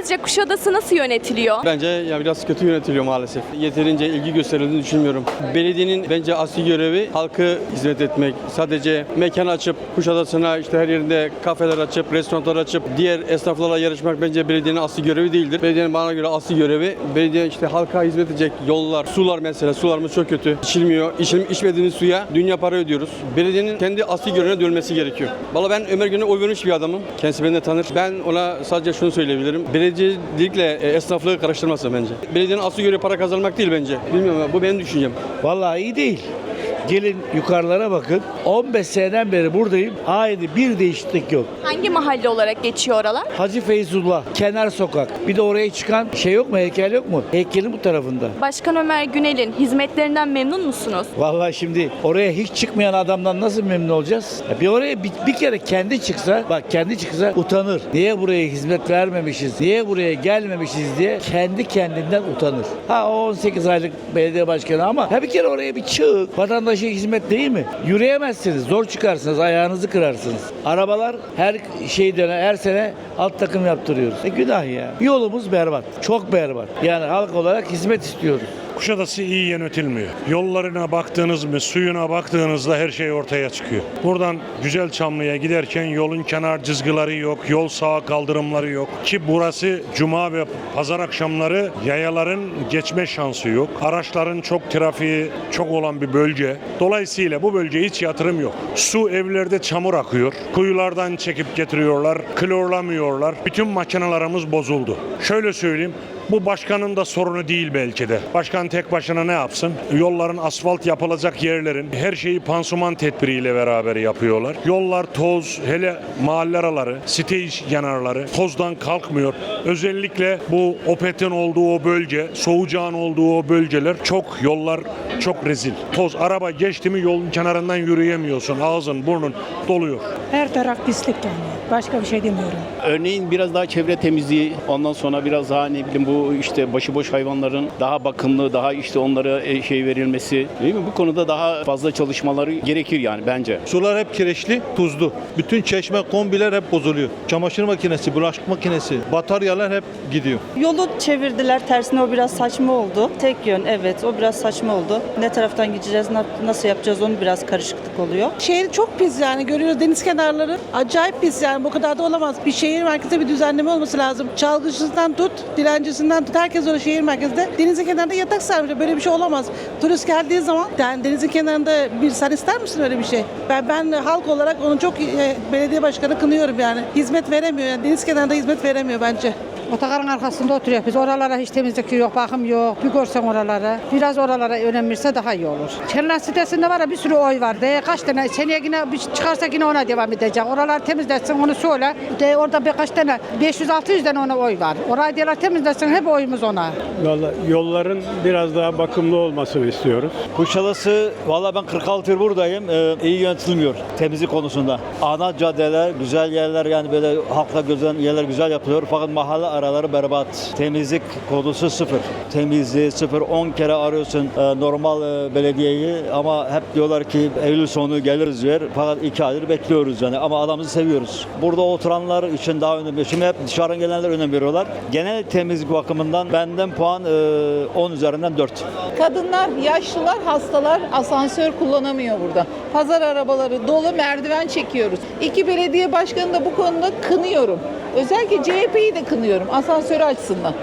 Sizce Kuşadası nasıl yönetiliyor? Bence ya biraz kötü yönetiliyor maalesef. Yeterince ilgi gösterildiğini düşünmüyorum. Belediyenin bence asli görevi halkı hizmet etmek. Sadece mekan açıp Kuşadası'na işte her yerinde kafeler açıp, restoranlar açıp diğer esnaflarla yarışmak bence belediyenin asli görevi değildir. Belediyenin bana göre asli görevi belediye işte halka hizmet edecek yollar, sular mesela. Sularımız çok kötü. İçilmiyor. İçim, içmediğimiz suya dünya para ödüyoruz. Belediyenin kendi asli görevine dönmesi gerekiyor. Valla ben Ömer Gün'e oy vermiş bir adamım. Kendisi beni de tanır. Ben ona sadece şunu söyleyebilirim. Belediyecilikle e, esnaflığı karıştırmasın bence. Belediyenin asli görevi para kazanmak değil bence. Bilmiyorum bu benim düşüncem. Vallahi iyi değil. Gelin yukarılara bakın. 15 seneden beri buradayım. Aynı bir değişiklik yok. Hangi mahalle olarak geçiyor oralar? Hacı Feyzullah, kenar sokak. Bir de oraya çıkan şey yok mu, heykel yok mu? Heykelin bu tarafında. Başkan Ömer Günel'in hizmetlerinden memnun musunuz? Vallahi şimdi oraya hiç çıkmayan adamdan nasıl memnun olacağız? Ya Bir oraya bir, bir kere kendi çıksa, bak kendi çıksa utanır. Niye buraya hizmet vermemişiz, niye buraya gelmemişiz diye kendi kendinden utanır. Ha o 18 aylık belediye başkanı ama ha bir kere oraya bir çık. Vatandaşa hizmet değil mi? Yürüyemezsiniz, zor çıkarsınız, ayağınızı kırarsınız. Arabalar her şey dönem, her sene alt takım yaptırıyoruz. E günah ya. Yolumuz berbat, çok berbat. Yani halk olarak hizmet istiyoruz. Kuşadası iyi yönetilmiyor. Yollarına baktığınız mı, suyuna baktığınızda her şey ortaya çıkıyor. Buradan Güzel Çamlı'ya giderken yolun kenar cızgıları yok, yol sağ kaldırımları yok. Ki burası cuma ve pazar akşamları yayaların geçme şansı yok. Araçların çok trafiği çok olan bir bölge. Dolayısıyla bu bölgeye hiç yatırım yok. Su evlerde çamur akıyor. Kuyulardan çekip getiriyorlar, klorlamıyorlar. Bütün makinelerimiz bozuldu. Şöyle söyleyeyim, bu başkanın da sorunu değil belki de. Başkan tek başına ne yapsın? Yolların asfalt yapılacak yerlerin her şeyi pansuman tedbiriyle beraber yapıyorlar. Yollar toz, hele mahalle araları, site yanarları tozdan kalkmıyor. Özellikle bu Opet'in olduğu o bölge, Soğucağın olduğu o bölgeler çok yollar çok rezil. Toz araba geçti mi yolun kenarından yürüyemiyorsun. Ağzın, burnun doluyor. Her taraf pislik yani. Başka bir şey demiyorum. Örneğin biraz daha çevre temizliği, ondan sonra biraz daha ne bileyim bu işte başıboş hayvanların daha bakımlı, daha işte onlara e, şey verilmesi değil mi? Bu konuda daha fazla çalışmaları gerekir yani bence. Sular hep kireçli, tuzlu. Bütün çeşme, kombiler hep bozuluyor. Çamaşır makinesi, bulaşık makinesi, bataryalar hep gidiyor. Yolu çevirdiler tersine o biraz saçma oldu. Tek yön evet o biraz saçma oldu. Ne taraftan gideceğiz na- nasıl yapacağız onu biraz karışıklık oluyor. Şehir çok pis yani görüyoruz deniz kenarları. Acayip pis yani bu kadar da olamaz. Bir şehir merkezinde bir düzenleme olması lazım. Çalgıcısından tut, dilencisinden tut. Herkes orada şehir merkezinde. Denizin kenarında yatak sarmış. Böyle bir şey olamaz. Turist geldiği zaman yani denizin kenarında bir sen ister misin öyle bir şey? Ben ben halk olarak onu çok e, belediye başkanı kınıyorum yani. Hizmet veremiyor yani deniz kenarında hizmet veremiyor bence. Otogarın arkasında oturuyoruz biz. Oralara hiç temizlik yok, bakım yok. Bir görsen oralara. Biraz oralara önem verse daha iyi olur. Çerlan sitesinde var ya bir sürü oy var. De kaç tane seneye yine bir çıkarsa yine ona devam edecek. Oralar temizletsin onu söyle. De orada birkaç tane 500-600 tane ona oy var. Orayı diyorlar temizletsin hep oyumuz ona. Valla yolların biraz daha bakımlı olmasını istiyoruz. Kuşadası valla ben 46 yıl buradayım. Ee, iyi yönetilmiyor temizlik konusunda. Ana caddeler, güzel yerler yani böyle halkla gözlen yerler güzel yapılıyor. Fakat mahalle araları berbat. Temizlik konusu sıfır. Temizliği sıfır. 10 kere arıyorsun e, normal e, belediyeyi ama hep diyorlar ki Eylül sonu geliriz diyor. Fakat 2 aydır bekliyoruz yani ama adamımızı seviyoruz. Burada oturanlar için daha önemli. Şimdi hep dışarıdan gelenler önem veriyorlar. Genel temizlik bakımından benden puan e, 10 üzerinden 4. Kadınlar, yaşlılar, hastalar asansör kullanamıyor burada. Pazar arabaları dolu merdiven çekiyoruz. İki belediye başkanı da bu konuda kınıyorum. Özellikle CHP'yi de kınıyorum. Asansörü açsınlar.